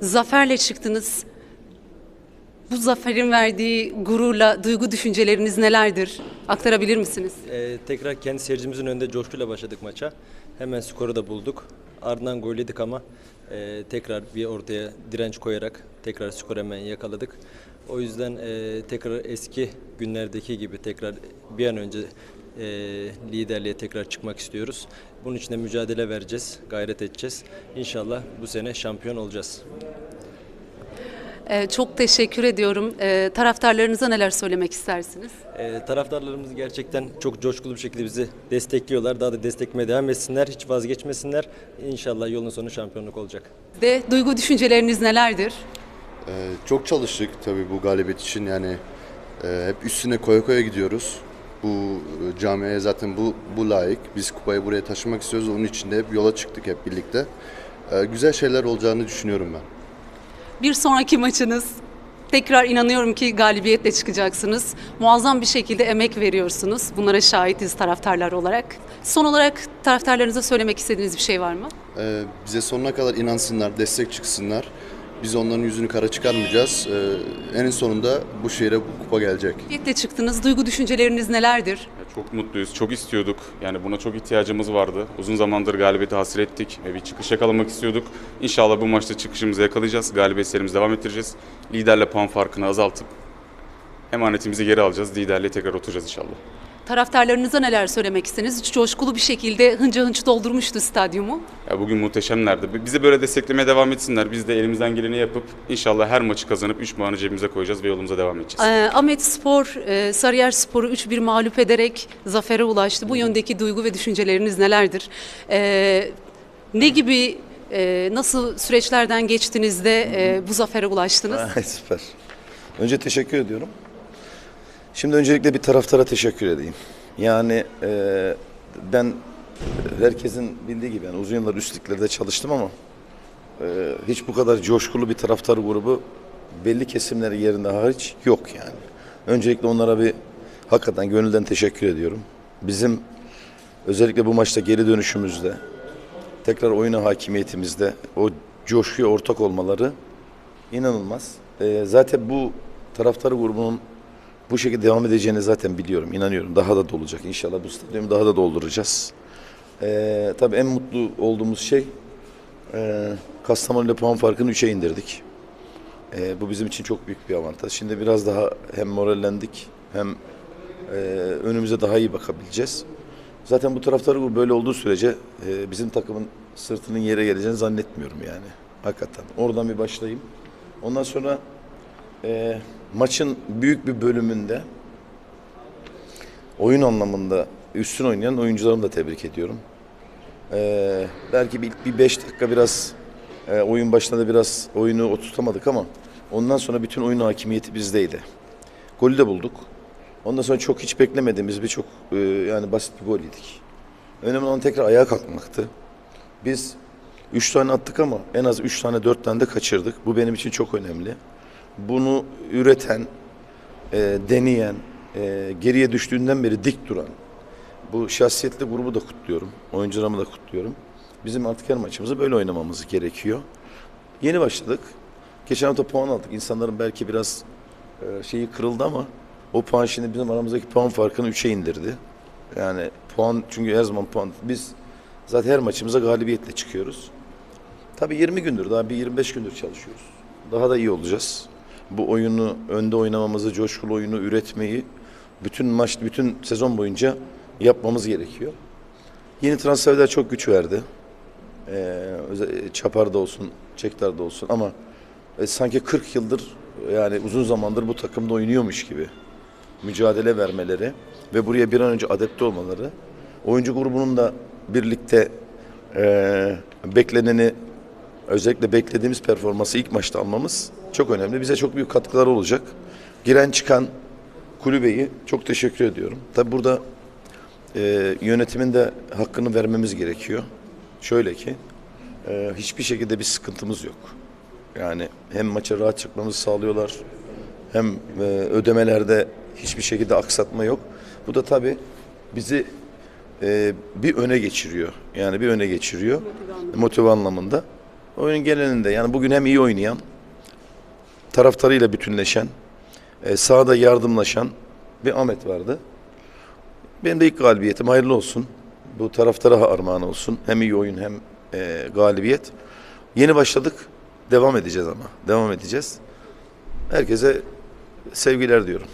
zaferle çıktınız. Bu zaferin verdiği gururla duygu düşünceleriniz nelerdir? Aktarabilir misiniz? Ee, tekrar kendi seyircimizin önünde coşkuyla başladık maça. Hemen skoru da bulduk. Ardından gol yedik ama e, tekrar bir ortaya direnç koyarak tekrar skoru hemen yakaladık. O yüzden e, tekrar eski günlerdeki gibi tekrar bir an önce e, liderliğe tekrar çıkmak istiyoruz. Bunun için de mücadele vereceğiz, gayret edeceğiz. İnşallah bu sene şampiyon olacağız. Ee, çok teşekkür ediyorum. Ee, taraftarlarınıza neler söylemek istersiniz? E, taraftarlarımız gerçekten çok coşkulu bir şekilde bizi destekliyorlar. Daha da desteklemeye devam etsinler, hiç vazgeçmesinler. İnşallah yolun sonu şampiyonluk olacak. De duygu düşünceleriniz nelerdir? Ee, çok çalıştık tabii bu galibiyet için yani e, hep üstüne koya koya gidiyoruz. Bu e, camiye zaten bu bu layık. Biz kupayı buraya taşımak istiyoruz. Onun için de hep yola çıktık hep birlikte. Ee, güzel şeyler olacağını düşünüyorum ben. Bir sonraki maçınız. Tekrar inanıyorum ki galibiyetle çıkacaksınız. Muazzam bir şekilde emek veriyorsunuz. Bunlara şahitiz taraftarlar olarak. Son olarak taraftarlarınıza söylemek istediğiniz bir şey var mı? Ee, bize sonuna kadar inansınlar, destek çıksınlar. Biz onların yüzünü kara çıkarmayacağız. Ee, en sonunda bu şehre bu kupa gelecek. Galibiyetle çıktınız. Duygu düşünceleriniz nelerdir? Ya Çok mutluyuz, çok istiyorduk. Yani buna çok ihtiyacımız vardı. Uzun zamandır galibiyeti hasıl ettik ve bir çıkış yakalamak istiyorduk. İnşallah bu maçta çıkışımızı yakalayacağız. Galibiyet serimizi devam ettireceğiz. Liderle puan farkını azaltıp emanetimizi geri alacağız. Liderliğe tekrar oturacağız inşallah. Taraftarlarınıza neler söylemek istediniz? Coşkulu bir şekilde hınca hınç doldurmuştu stadyumu. Ya bugün muhteşemlerdi. Bizi böyle desteklemeye devam etsinler. Biz de elimizden geleni yapıp inşallah her maçı kazanıp 3 puanı cebimize koyacağız ve yolumuza devam edeceğiz. Ee, Ahmet Spor, e, Sarıyer Spor'u 3-1 mağlup ederek zafere ulaştı. Bu yöndeki duygu ve düşünceleriniz nelerdir? Ee, ne gibi, e, nasıl süreçlerden geçtiniz de e, bu zafere ulaştınız? Ay, Süper. Önce teşekkür ediyorum. Şimdi öncelikle bir taraftara teşekkür edeyim. Yani e, ben herkesin bildiği gibi yani uzun yıllar üst liglerde çalıştım ama e, hiç bu kadar coşkulu bir taraftar grubu belli kesimleri yerinde hariç yok yani. Öncelikle onlara bir hakikaten gönülden teşekkür ediyorum. Bizim özellikle bu maçta geri dönüşümüzde tekrar oyuna hakimiyetimizde o coşkuya ortak olmaları İnanılmaz. Ee, zaten bu taraftar grubunun bu şekilde devam edeceğini zaten biliyorum, inanıyorum. Daha da dolacak inşallah. Bu stadyumu daha da dolduracağız. Ee, tabii en mutlu olduğumuz şey e, Kastamonu ile puan farkını 3'e indirdik. Ee, bu bizim için çok büyük bir avantaj. Şimdi biraz daha hem morallendik hem e, önümüze daha iyi bakabileceğiz. Zaten bu taraftar grubu böyle olduğu sürece e, bizim takımın sırtının yere geleceğini zannetmiyorum yani. Hakikaten. Oradan bir başlayayım. Ondan sonra e, maçın büyük bir bölümünde oyun anlamında üstün oynayan oyuncularımı da tebrik ediyorum. E, belki bir, bir beş dakika biraz e, oyun başında da biraz oyunu oturtamadık ama ondan sonra bütün oyun hakimiyeti bizdeydi. Golü de bulduk. Ondan sonra çok hiç beklemediğimiz bir çok e, yani basit bir gol yedik. Önemli olan tekrar ayağa kalkmaktı. Biz üç tane attık ama en az üç tane dört tane de kaçırdık. Bu benim için çok önemli. Bunu üreten, e, deneyen, e, geriye düştüğünden beri dik duran bu şahsiyetli grubu da kutluyorum. Oyuncularımı da kutluyorum. Bizim artık her maçımızı böyle oynamamız gerekiyor. Yeni başladık. Geçen hafta puan aldık. İnsanların belki biraz e, şeyi kırıldı ama o puan şimdi bizim aramızdaki puan farkını 3'e indirdi. Yani puan çünkü her zaman puan. Biz zaten her maçımıza galibiyetle çıkıyoruz. Tabii 20 gündür daha bir 25 gündür çalışıyoruz. Daha da iyi olacağız. Bu oyunu önde oynamamızı, coşkulu oyunu üretmeyi bütün maç, bütün sezon boyunca yapmamız gerekiyor. Yeni transferler çok güç verdi. Ee, Çapar'da olsun, Çektar'da olsun ama e, sanki 40 yıldır yani uzun zamandır bu takımda oynuyormuş gibi mücadele vermeleri ve buraya bir an önce adapte olmaları oyuncu grubunun da birlikte e, bekleneni özellikle beklediğimiz performansı ilk maçta almamız çok önemli. Bize çok büyük katkılar olacak. Giren çıkan kulübeyi çok teşekkür ediyorum. Tabi burada e, yönetimin de hakkını vermemiz gerekiyor. Şöyle ki e, hiçbir şekilde bir sıkıntımız yok. Yani hem maça rahat çıkmamızı sağlıyorlar hem e, ödemelerde hiçbir şekilde aksatma yok. Bu da tabii bizi e, bir öne geçiriyor. Yani bir öne geçiriyor motive anlamında. Oyunun genelinde yani bugün hem iyi oynayan, taraftarıyla bütünleşen, e, sahada yardımlaşan bir Ahmet vardı. Benim de ilk galibiyetim hayırlı olsun. Bu taraftara armağan olsun. Hem iyi oyun hem e, galibiyet. Yeni başladık. Devam edeceğiz ama. Devam edeceğiz. Herkese sevgiler diyorum.